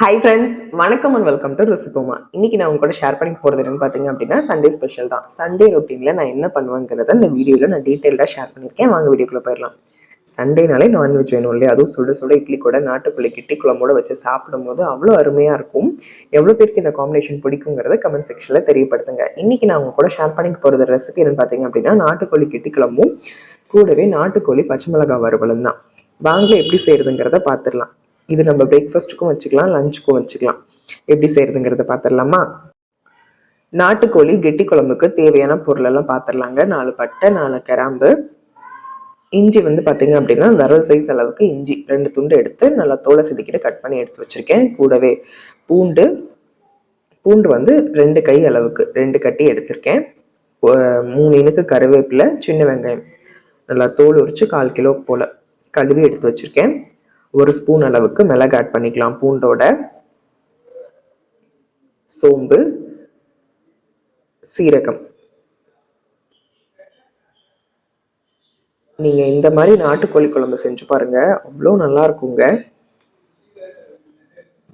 Hi friends வணக்கம் and welcome to ருசிகோமா இன்னைக்கு நான் உங்க கூட ஷேர் பண்ணி போகிறது என்னன்னு பார்த்தீங்க அப்படின்னா சண்டே ஸ்பெஷல் தான். சண்டே ரொட்டீனில் நான் என்ன பண்ணுவேங்கிறத இந்த வீடியோவில் நான் டீட்டெயிலாக ஷேர் பண்ணியிருக்கேன் வாங்க வீடியோக்குள்ளே போயிடலாம். சண்டேனாலே நான்வெஜ் வேணும் இல்லையா? அதுவும் சுட சுட இட்லி கூட நாட்டுக்குள்ளே கிட்டி குழம்போட வச்சு சாப்பிடும்போது அவ்வளோ அருமையாக இருக்கும். எவ்வளோ பேருக்கு இந்த காம்பினேஷன் பிடிக்குங்கிறத கமெண்ட் செக்ஷனில் தெரியப்படுத்துங்க. இன்னைக்கு நான் உங்க கூட ஷேர் பண்ணிட்டு போகிறது ரெசிபி என்னன்னு பார்த்தீங்க அப்படின்னா நாட்டுக்கோழி கிட்டி குழம்பும் கூடவே நாட்டுக்கோழி பச்சை மிளகாய் வறுவலும் தான். வாங்க எப்படி செய்கிறதுங்கிறத பார்த்துடலாம் இது நம்ம பிரேக்ஃபாஸ்ட்டுக்கும் வச்சுக்கலாம் லஞ்சுக்கும் வச்சுக்கலாம். எப்படி செய்யறதுங்கிறத பார்த்துடலாமா நாட்டுக்கோழி கெட்டி குழம்புக்கு தேவையான பொருளெல்லாம் பார்த்துடலாங்க நாலு பட்டை நாலு கிராம்பு. இஞ்சி வந்து பார்த்தீங்க அப்படின்னா விரல் சைஸ் அளவுக்கு இஞ்சி. ரெண்டு துண்டு எடுத்து நல்லா தோலை செதுக்கிட்டு கட் பண்ணி எடுத்து வச்சுருக்கேன். கூடவே பூண்டு. பூண்டு வந்து ரெண்டு கை அளவுக்கு ரெண்டு கட்டி எடுத்திருக்கேன். மூணு இனுக்கு கருவேப்பிலை சின்ன வெங்காயம். நல்லா தோல் உரித்து கால் கிலோ போல் கழுவி எடுத்து வச்சுருக்கேன். ஒரு ஸ்பூன் அளவுக்கு மிளகு ஆட் பண்ணிக்கலாம். பூண்டோட சோம்பு சீரகம். நீங்கள் இந்த மாதிரி நாட்டுக்கோழி குழம்பு செஞ்சு பாருங்க. அவ்வளோ நல்லா இருக்குங்க.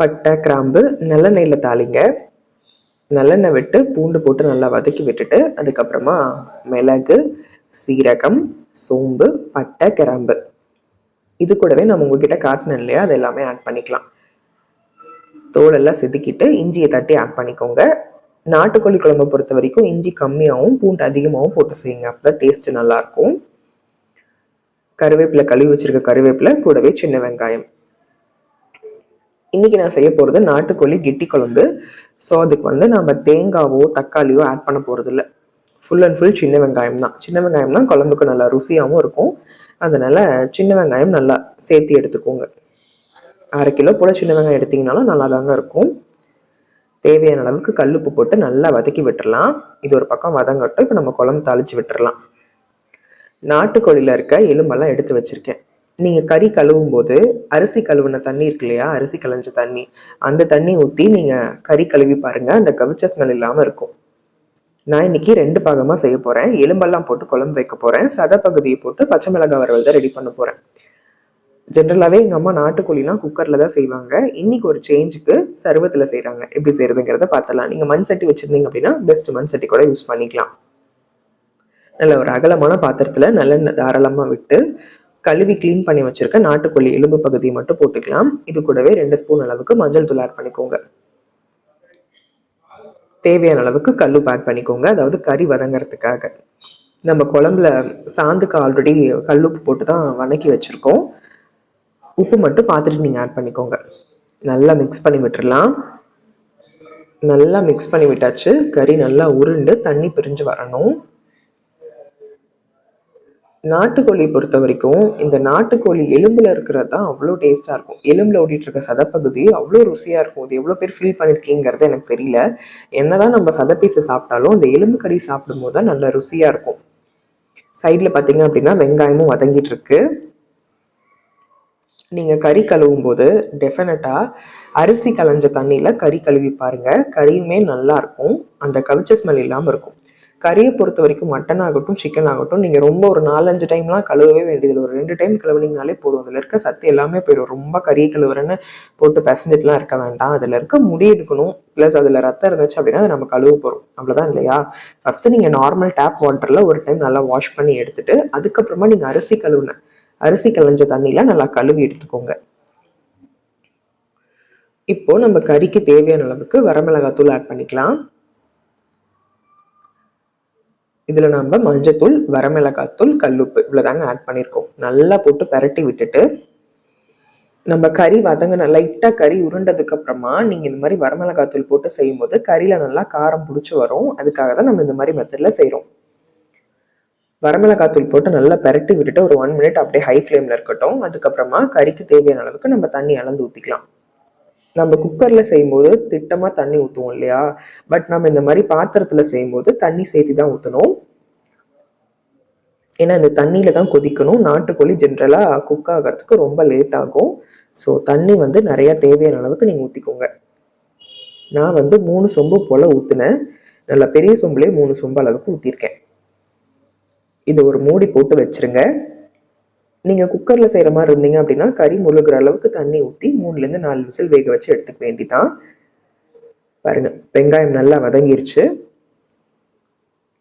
பட்டை கிராம்பு நல்லெண்ணெயில் தாளிங்க. நல்லெண்ணெய் விட்டு பூண்டு போட்டு நல்லா வதக்கி விட்டுட்டு அதுக்கப்புறமா மிளகு சீரகம் சோம்பு பட்டை கிராம்பு. இது கூடவே நம்ம உங்ககிட்ட காட்டினேன் இல்லையா அது எல்லாமே ஆட் பண்ணிக்கலாம். தோலெல்லாம் செதுக்கிட்டு இஞ்சியை தட்டி ஆட் பண்ணிக்கோங்க. நாட்டுக்கோழி குழம்பை பொறுத்த வரைக்கும் இஞ்சி கம்மியாகவும் பூண்டு அதிகமாகவும் போட்டு செய்யுங்க. அப்போதான் டேஸ்ட் நல்லா இருக்கும் கருவேப்பிலை கழுவி வச்சிருக்க கருவேப்பிலை கூடவே சின்ன வெங்காயம். இன்னைக்கு நான் செய்ய போகிறது நாட்டுக்கோழி கெட்டி குழம்பு. ஸோ அதுக்கு வந்து நம்ம தேங்காவோ தக்காளியோ ஆட் பண்ண போகிறது இல்லை ஃபுல் அண்ட் ஃபுல் சின்ன வெங்காயம் தான். சின்ன வெங்காயம்னா குழம்புக்கு நல்லா ருசியாகவும் இருக்கும். அதனால் சின்ன வெங்காயம் நல்லா சேர்த்து எடுத்துக்கோங்க. அரை கிலோ போல் சின்ன வெங்காயம் எடுத்தீங்கனாலும் நல்லா தாங்க இருக்கும். தேவையான அளவுக்கு கல்லுப்பு போட்டு நல்லா வதக்கி விட்டுறலாம். இது ஒரு பக்கம் வதங்கட்டும் இப்போ நம்ம குழம்பு தாளித்து விட்டுறலாம். நாட்டுக்கோழியில் இருக்க எலும்பெல்லாம் எடுத்து வச்சிருக்கேன். நீங்கள் கறி கழுவும் போது அரிசி கழுவுன தண்ணி இருக்கு இல்லையா அரிசி களைஞ்ச தண்ணி அந்த தண்ணி ஊற்றி நீங்கள் கறி கழுவி பாருங்கள் அந்த கவிச்ச ஸ்மெல் இல்லாமல் இருக்கும். நான் இன்னைக்கு ரெண்டு பாகமாக செய்ய போகிறேன் எலும்பெல்லாம் போட்டு குழம்பு வைக்க போகிறேன் சத பகுதியை போட்டு பச்சை மிளகாய் வறுவல் தான் ரெடி பண்ண போகிறேன் ஜென்ரலாகவே எங்கள் அம்மா நாட்டுக்கோழிலாம் குக்கரில் தான் செய்வாங்க. இன்னைக்கு ஒரு சேஞ்சுக்கு சருவத்தில் செய்கிறாங்க எப்படி செய்கிறதுங்கிறத பார்த்துலாம் நீங்கள் மண் சட்டி வச்சுருந்தீங்க அப்படின்னா பெஸ்ட் மண் சட்டி கூட யூஸ் பண்ணிக்கலாம். நல்ல ஒரு அகலமான பாத்திரத்தில் நல்லெண்ணெய் தாராளமாக விட்டு கழுவி க்ளீன் பண்ணி வச்சிருக்க நாட்டுக்கோழி எலும்பு பகுதியை மட்டும் போட்டுக்கலாம். இது கூடவே ரெண்டு ஸ்பூன் அளவுக்கு மஞ்சள் தூள் ஆட் பண்ணிக்கோங்க. தேவையான அளவுக்கு கல் ஆட் பண்ணிக்கோங்க. அதாவது கறி வதங்கிறதுக்காக. நம்ம குழம்புல சாந்துக்கு ஆல்ரெடி கல்லுப்பு போட்டு தான் வணக்கி வச்சுருக்கோம். உப்பு மட்டும் பார்த்துட்டு நீங்கள் ஆட் பண்ணிக்கோங்க. நல்லா மிக்ஸ் பண்ணி விட்டுடலாம் நல்லா மிக்ஸ் பண்ணி விட்டாச்சு. கறி நல்லா உருண்டு தண்ணி பிரிஞ்சு வரணும். நாட்டுக்கோழி பொறுத்த வரைக்கும் இந்த நாட்டுக்கோழி எலும்புல இருக்கிறது தான் அவ்வளோ டேஸ்ட்டாக இருக்கும். எலும்புல ஓடிட்டு இருக்க சதப்பகுதி அவ்வளோ ருசியாக இருக்கும். இது எவ்வளோ பேர் ஃபீல் பண்ணியிருக்கீங்கிறது எனக்கு தெரியல. என்னதான் நம்ம சத பீஸை சாப்பிட்டாலும் இந்த எலும்பு கறி சாப்பிடும்போது தான் நல்ல ருசியாக இருக்கும். சைடில் பார்த்தீங்க அப்படின்னா வெங்காயமும் வதங்கிட்டு இருக்கு நீங்கள் கறி கழுவும் போது டெஃபினட்டாக அரிசி களைஞ்ச தண்ணியில் கறி கழுவி பாருங்கள் கறியுமே நல்லாயிருக்கும் அந்த கவிச்ச ஸ்மெல் இல்லாமல் இருக்கும். கறியை பொறுத்த வரைக்கும் மட்டன் ஆகட்டும் சிக்கன் ஆகட்டும் நீங்கள் ரொம்ப ஒரு நாலஞ்சு டைம்லாம் கழுவவே வேண்டியதில்லை. ஒரு ரெண்டு டைம் கழுவுனீங்கனாலே போதும். அதில் இருக்க சத்து எல்லாமே போயிடும். ரொம்ப கறியை கழுவுறேன்னு போட்டு பெசஞ்சிட்டுலாம் இருக்க வேண்டாம். அதில் இருக்க முடி எடுக்கணும். ப்ளஸ் அதில் ரத்தம் இருந்துச்சு அப்படின்னா அதை நம்ம கழுவ போகிறோம் அவ்வளோதான் இல்லையா? ஃபஸ்ட்டு நீங்கள் நார்மல் டேப் வாட்டரில் ஒரு டைம் நல்லா வாஷ் பண்ணி எடுத்துட்டு அதுக்கப்புறமா நீங்கள் அரிசி கழுவுன அரிசி கலைஞ்ச தண்ணியில் நல்லா கழுவி எடுத்துக்கோங்க. இப்போ நம்ம கறிக்கு தேவையான அளவுக்கு வரமிளகாத்தூள் ஆட் பண்ணிக்கலாம். இதில் நம்ம மஞ்சத்தூள் வரமிளகாத்தூள் கல்லுப்பு இவ்வளோதாங்க ஆட் பண்ணியிருக்கோம் நல்லா போட்டு பரட்டி விட்டுட்டு நம்ம கறி வதங்கின லைட்டாக கறி உருண்டதுக்கு அப்புறமா நீங்கள் இந்த மாதிரி வரமிளகாத்தூள் போட்டு செய்யும்போது கறியில் நல்லா காரம் பிடிச்சி வரும். அதுக்காக தான் நம்ம இந்த மாதிரி மெத்தடில் செய்கிறோம் வரமிளகாத்தூள் போட்டு நல்லா பரட்டி விட்டுட்டு ஒரு ஒன் மினிட் அப்படியே ஹை ஃப்ளேமில் இருக்கட்டும். அதுக்கப்புறமா கறிக்கு தேவையான அளவுக்கு நம்ம தண்ணி அளந்து ஊற்றிக்கலாம் நம்ம குக்கரில் செய்யும்போது திட்டமாக தண்ணி ஊற்றுவோம் இல்லையா? பட் நம்ம இந்த மாதிரி பாத்திரத்தில் செய்யும்போது தண்ணி சேர்த்து தான் ஊற்றணும் ஏன்னா இந்த தண்ணியில் தான் கொதிக்கணும். நாட்டுக்கோழி ஜென்ரலாக குக் ஆகிறதுக்கு ரொம்ப லேட் ஆகும். ஸோ தண்ணி வந்து நிறையா தேவையான அளவுக்கு நீங்கள் ஊற்றிக்கோங்க நான் வந்து மூணு சொம்பு போல் ஊற்றினேன் நல்லா பெரிய சொம்புலேயே மூணு சொம்பு அளவுக்கு ஊற்றிருக்கேன் இது ஒரு மூடி போட்டு வச்சிருங்க. நீங்கள் குக்கரில் செய்கிற மாதிரி இருந்தீங்க அப்படின்னா கறி முழுகிற அளவுக்கு தண்ணி ஊற்றி மூணுலேருந்து நாலு விசில் வேக வச்சு எடுத்துக்க வேண்டிதான். பாருங்கள் வெங்காயம் நல்லா வதங்கிருச்சு.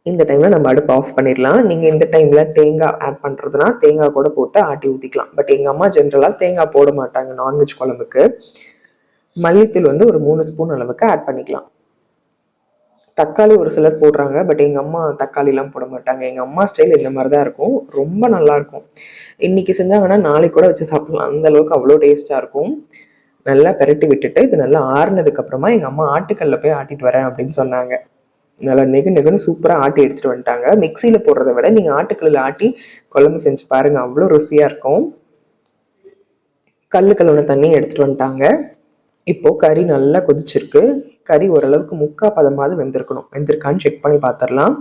இந்த டைமில் நம்ம அடுப்பு ஆஃப் பண்ணிடலாம். நீங்கள் இந்த டைமில் தேங்காய் ஆட் பண்ணுறதுனா தேங்காய் கூட போட்டு ஆட்டி ஊற்றிக்கலாம் பட் எங்கள் அம்மா ஜென்ரலாக தேங்காய் போட மாட்டாங்க நான்வெஜ் குழம்புக்கு. மல்லித்தூள் வந்து ஒரு மூணு ஸ்பூன் அளவுக்கு ஆட் பண்ணிக்கலாம். தக்காளி ஒரு சிலர் போடுறாங்க பட் எங்கள் அம்மா தக்காளிலாம் போட மாட்டாங்க. எங்கள் அம்மா ஸ்டைல் இந்த மாதிரி தான் இருக்கும். ரொம்ப நல்லாயிருக்கும் இன்றைக்கி செஞ்சாங்கன்னா நாளைக்கு கூட வச்சு சாப்பிட்லாம். அந்த அளவுக்கு அவ்வளோ டேஸ்ட்டாக இருக்கும். நல்லா பெரட்டி விட்டுட்டு இது நல்லா ஆறுனதுக்கப்புறமா எங்கள் அம்மா ஆட்டுக்கல்ல போய் ஆட்டிட்டு வரேன் அப்படின்னு சொன்னாங்க. நல்லா நெகு நெகுன்னு சூப்பராக ஆட்டி எடுத்துகிட்டு வந்துட்டாங்க. மிக்சியில் போடுறத விட நீங்கள் ஆட்டுக்கல்லில் ஆட்டி குழம்பு செஞ்சு பாருங்கள் அவ்வளோ ருசியாக இருக்கும். கல் கழுவுன தண்ணி எடுத்துகிட்டு வந்துட்டாங்க. இப்போது கறி நல்லா கொதிச்சிருக்கு. கறி ஓரளவுக்கு முக்கா பதமாவது வெந்திருக்கணும். வெந்திருக்கான்னு செக் பண்ணி பார்த்துடலாம்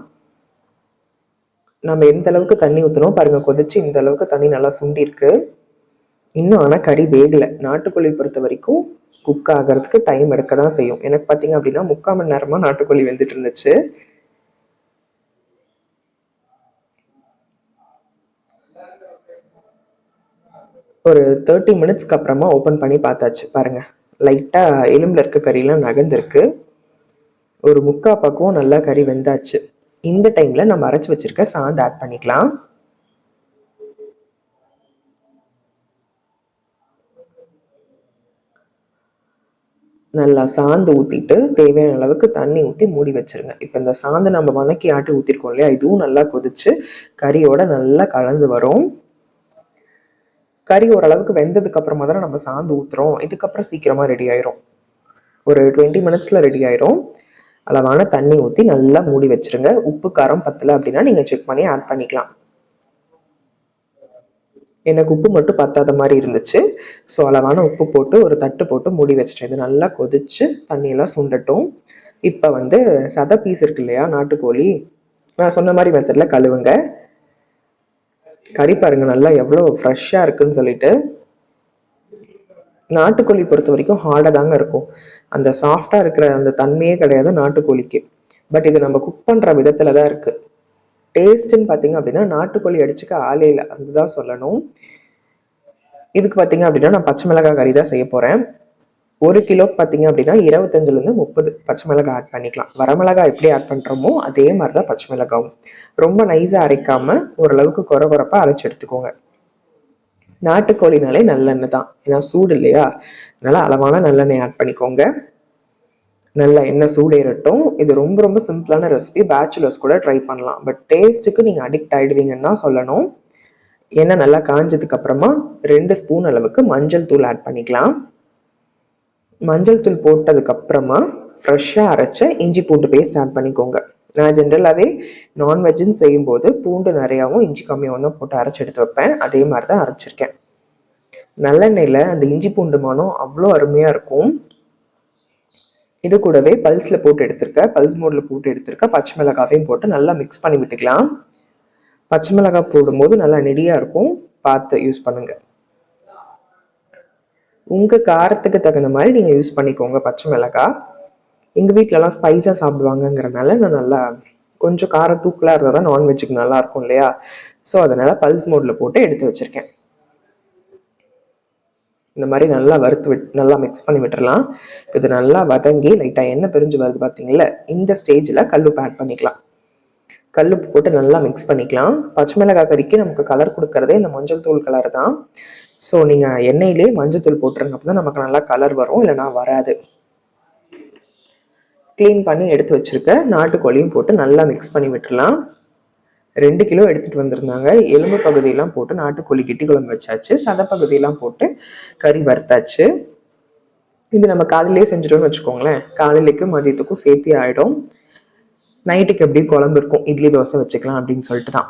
நம்ம எந்த அளவுக்கு தண்ணி ஊற்றணும் பாருங்கள் கொதிச்சு இந்த அளவுக்கு தண்ணி நல்லா சுண்டிருக்கு. இன்னும் ஆனால் கறி வேகலை. நாட்டுக்கோழி பொறுத்த வரைக்கும் குக் ஆகிறதுக்கு டைம் எடுக்க தான் செய்யும். எனக்கு பார்த்தீங்க அப்படின்னா முக்கால் மணி நேரமாக நாட்டுக்கோழி வெந்துட்டு இருந்துச்சு. ஒரு தேர்ட்டி மினிட்ஸ்க்கு அப்புறமா ஓப்பன் பண்ணி பார்த்தாச்சு பாருங்கள் லைட்டாக எலும்பில் இருக்க கறியெலாம் நகர்ந்துருக்கு. ஒரு முக்கா பக்குவம் நல்லா கறி வெந்தாச்சு. இந்த டைமில் நம்ம அரைச்சி வச்சுருக்க சாந்து ஆட் பண்ணிக்கலாம். நல்லா சாந்து ஊற்றிட்டு தேவையான அளவுக்கு தண்ணி ஊற்றி மூடி வச்சுருங்க. இப்போ இந்த சாந்து நம்ம வணக்கி ஆட்டி ஊற்றிருக்கோம் இல்லையா? இதுவும் நல்லா கொதிச்சு கறியோட நல்லா கலந்து வரும். கறி ஓரளவுக்கு வெந்ததுக்கு அப்புறமா தான் நம்ம சாந்து ஊற்றுறோம் இதுக்கப்புறம் சீக்கிரமாக ரெடி ஆயிரும். ஒரு டுவெண்ட்டி மினிட்ஸில் ரெடி ஆயிரும். அளவான தண்ணி ஊற்றி நல்லா மூடி வச்சுருங்க. உப்பு காரம் பத்தலை அப்படின்னா நீங்கள் செக் பண்ணி ஆட் பண்ணிக்கலாம். எனக்கு உப்பு மட்டும் பத்தாத மாதிரி இருந்துச்சு. ஸோ அளவான உப்பு போட்டு ஒரு தட்டு போட்டு மூடி வச்சிட்டேன். இது நல்லா கொதிச்சு தண்ணியெல்லாம் சுண்டட்டும். இப்போ வந்து சத பீஸ் இருக்கு இல்லையா நாட்டுக்கோழி? நான் சொன்ன மாதிரி மெத்தடில் கழுவுங்க. கறி பாருங்கள் நல்லா எவ்வளோ ஃப்ரெஷ்ஷாக இருக்குன்னு சொல்லிட்டு. நாட்டுக்கோழி பொறுத்த வரைக்கும் ஹார்டாக தாங்க இருக்கும். அந்த சாஃப்டாக இருக்கிற அந்த தன்மையே கிடையாது நாட்டுக்கோழிக்கு. பட் இது நம்ம குக் பண்ணுற விதத்தில் தான் இருக்குது டேஸ்ட்டுன்னு பார்த்தீங்க அப்படின்னா நாட்டுக்கோழி அடிச்சுக்க ஆளே இல்லை. அதுதான் சொல்லணும். இதுக்கு பார்த்தீங்க அப்படின்னா நான் பச்சை மிளகாய் கறி தான் செய்ய போகிறேன் ஒரு கிலோ பார்த்தீங்க அப்படின்னா இருபத்தஞ்சிலேருந்து முப்பது பச்சை மிளகாய் ஆட் பண்ணிக்கலாம். வரமிளகாய் எப்படி ஆட் பண்ணுறோமோ அதே மாதிரி தான் பச்சை மிளகாவும். ரொம்ப நைஸாக அரைக்காமல் ஓரளவுக்கு குறை குறைப்பாக அரைச்சி எடுத்துக்கோங்க. நாட்டுக்கோழினாலே நல்லெண்ணெய் தான் ஏன்னா சூடு இல்லையா? அதனால் அளவான நல்லெண்ணெய் ஆட் பண்ணிக்கோங்க. நல்லா எண்ணெய் சூடேறட்டும். இது ரொம்ப ரொம்ப சிம்பிளான ரெசிபி பேச்சுலர்ஸ் கூட ட்ரை பண்ணலாம். பட் டேஸ்ட்டுக்கு நீங்கள் அடிக்ட் ஆகிடுவீங்கன்னு தான் சொல்லணும். எண்ணெய் நல்லா காஞ்சதுக்கு அப்புறமா ரெண்டு ஸ்பூன் அளவுக்கு மஞ்சள் தூள் ஆட் பண்ணிக்கலாம். மஞ்சள் தூள் போட்டதுக்கப்புறமா ஃப்ரெஷ்ஷாக அரைச்ச இஞ்சி பூண்டு பேஸ்ட் ஆட் பண்ணிக்கோங்க. நான் ஜென்ரலாகவே நான்வெஜ்ஜுன்னு செய்யும்போது பூண்டு நிறையாவும் இஞ்சி கம்மியாகவும் தான் போட்டு அரைச்சி எடுத்து வைப்பேன். அதே மாதிரி தான் அரைச்சிருக்கேன். நல்லெண்ணெயில் அந்த இஞ்சி பூண்டு மனம் அவ்வளோ அருமையாக இருக்கும். இது கூடவே பல்ஸில் போட்டு எடுத்திருக்க பல்ஸ் மோடில் போட்டு எடுத்திருக்க பச்சை மிளகாவையும் போட்டு நல்லா மிக்ஸ் பண்ணி விட்டுக்கலாம். பச்சை மிளகாய் போடும்போது நல்லா நெடியாக இருக்கும். பார்த்து யூஸ் பண்ணுங்கள் உங்கள் காரத்துக்கு தகுந்த மாதிரி நீங்கள் யூஸ் பண்ணிக்கோங்க பச்சை மிளகாய் எங்கள் வீட்டிலலாம் ஸ்பைஸாக சாப்பிடுவாங்கங்கிறனால நான் நல்லா கொஞ்சம் கார தூக்கலாக இருந்தால் தான் நான்வெஜ்ஜுக்கு நல்லாயிருக்கும் இல்லையா? ஸோ அதனால் பல்ஸ் மோடில் போட்டு எடுத்து வச்சுருக்கேன். இந்த மாதிரி நல்லா வறுத்து விட் நல்லா மிக்ஸ் பண்ணி விட்டுறலாம். இது நல்லா வதங்கி லைட்டாக எண்ணெய் பிரிஞ்சு வருது பார்த்தீங்களா இந்த ஸ்டேஜில் கல்லுப்பு ஆட் பண்ணிக்கலாம். கல்லுப்பு போட்டு நல்லா மிக்ஸ் பண்ணிக்கலாம். பச்சை மிளகாய் கறிக்கு நமக்கு கலர் கொடுக்கறதே இந்த மஞ்சள் தூள் கலர் தான். ஸோ நீங்கள் எண்ணெயிலே மஞ்சத்தூள் போட்டுருங்க அப்போ தான் நமக்கு நல்லா கலர் வரும் இல்லைனா வராது. க்ளீன் பண்ணி எடுத்து வச்சுருக்க நாட்டுக்கோழியும் போட்டு நல்லா மிக்ஸ் பண்ணி விட்டுடலாம். ரெண்டு கிலோ எடுத்துகிட்டு வந்திருந்தாங்க. எலும்பு பகுதியெல்லாம் போட்டு நாட்டுக்கோழி கிட்டி குழம்பு வச்சாச்சு. சதை பகுதியெல்லாம் போட்டு கறி வறுத்தாச்சு. இது நம்ம காலையிலே செஞ்சிட்டோம்னு வச்சுக்கோங்களேன். காலையிலேக்கும் மதியத்துக்கும் சேர்த்தி ஆகிடும் நைட்டுக்கு எப்படியும் குழம்பு இருக்கும். இட்லி தோசை வச்சுக்கலாம் அப்படின்னு சொல்லிட்டு தான்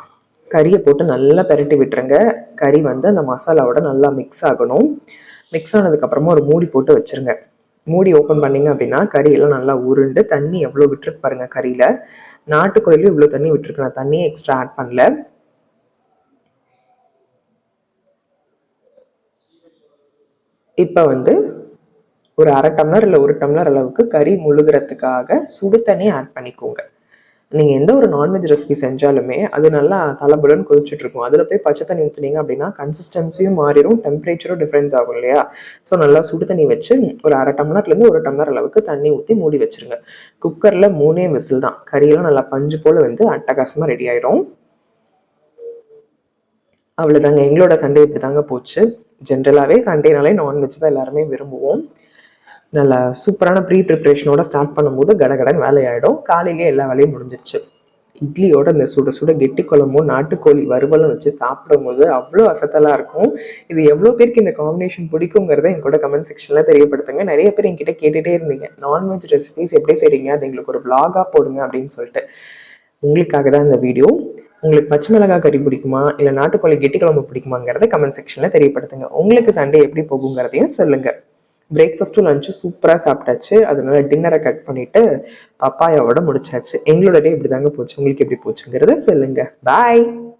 கறியை போட்டு நல்லா பெரட்டி விட்டுருங்க. கறி வந்து அந்த மசாலாவோட நல்லா மிக்ஸ் ஆகணும். மிக்ஸ் ஆனதுக்கப்புறமா ஒரு மூடி போட்டு வச்சுருங்க. மூடி ஓப்பன் பண்ணிங்க அப்படின்னா கறியெல்லாம் நல்லா உருண்டு தண்ணி எவ்வளோ விட்டுருக்கு பாருங்கள் கறியில். நாட்டுக்கோழிலும் இவ்வளோ தண்ணி விட்டுருக்கு. நான் தண்ணியை எக்ஸ்ட்ரா ஆட் பண்ணல. இப்போ வந்து ஒரு அரை டம்ளர் இல்லை ஒரு டம்ளர் அளவுக்கு கறி முழுகிறதுக்காக சுடு தண்ணி ஆட் பண்ணிக்கோங்க. நீங்கள் எந்த ஒரு நான்வெஜ் ரெசிபி செஞ்சாலுமே அது நல்லா தலைபுடன் கொதிச்சுட்ருக்கும். அதில் போய் பச்சை தண்ணி ஊற்றுனீங்க அப்படின்னா கன்சிஸ்டன்சியும் மாறிடும் டெம்பரேச்சரும் டிஃப்ரென்ஸ் ஆகும் இல்லையா? ஸோ நல்லா சுடு தண்ணி வச்சு ஒரு அரை டம்ளர்லேருந்து ஒரு டம்ளர் அளவுக்கு தண்ணி ஊற்றி மூடி வச்சிருங்க. குக்கரில் மூணே விசில் தான். கறியெல்லாம் நல்லா பஞ்சு போல் வந்து அட்டகாசமாக ரெடி ஆயிடும் அவ்வளோதாங்க எங்களோட சண்டே இப்படி தாங்க போச்சு ஜென்ரலாகவே சண்டேனாலே நான்வெஜ் தான் எல்லாருமே விரும்புவோம். நல்ல சூப்பரான ப்ரீ ப்ரிப்ரேஷனோட ஸ்டார்ட் பண்ணும்போது கடகடன் வேலையாயிடும். காலையிலேயே எல்லா வேலையும் முடிஞ்சிருச்சு. இட்லியோட இந்த சுட சுட கெட்டி குழம்பும் நாட்டுக்கோழி வறுவலும் வச்சு சாப்பிடும்போது அவ்வளோ அசத்தலாக இருக்கும். இது எவ்வளோ பேருக்கு இந்த காம்பினேஷன் பிடிக்குங்கிறத எங்களோட கமெண்ட் செக்ஷனில் தெரியப்படுத்துங்க. நிறைய பேர் என்கிட்ட கேட்டுகிட்டே இருந்தீங்க. நான்வெஜ் ரெசிபிஸ் எப்படி செய்றீங்க? அது எங்களுக்கு ஒரு விலாகாக போடுங்க அப்படின்னு சொல்லிட்டு. உங்களுக்காக தான் இந்த வீடியோ உங்களுக்கு பச்சை மிளகாய் கறி பிடிக்குமா? இல்லை நாட்டுக்கோழி கெட்டி குழம்பு பிடிக்குமாங்கிறத கமெண்ட் செக்ஷனில் தெரியப்படுத்துங்க. உங்களுக்கு சண்டே எப்படி போகுங்கிறதையும் சொல்லுங்கள் பிரேக்ஃபாஸ்ட்டும் லஞ்சும் சூப்பராக சாப்பிட்டாச்சு. அதனால டின்னரை கட் பண்ணிட்டு பப்பாயாவோட முடிச்சாச்சு. எங்களோட டே இப்படி தாங்க போச்சு. உங்களுக்கு எப்படி போச்சுங்கிறத சொல்லுங்க. பாய்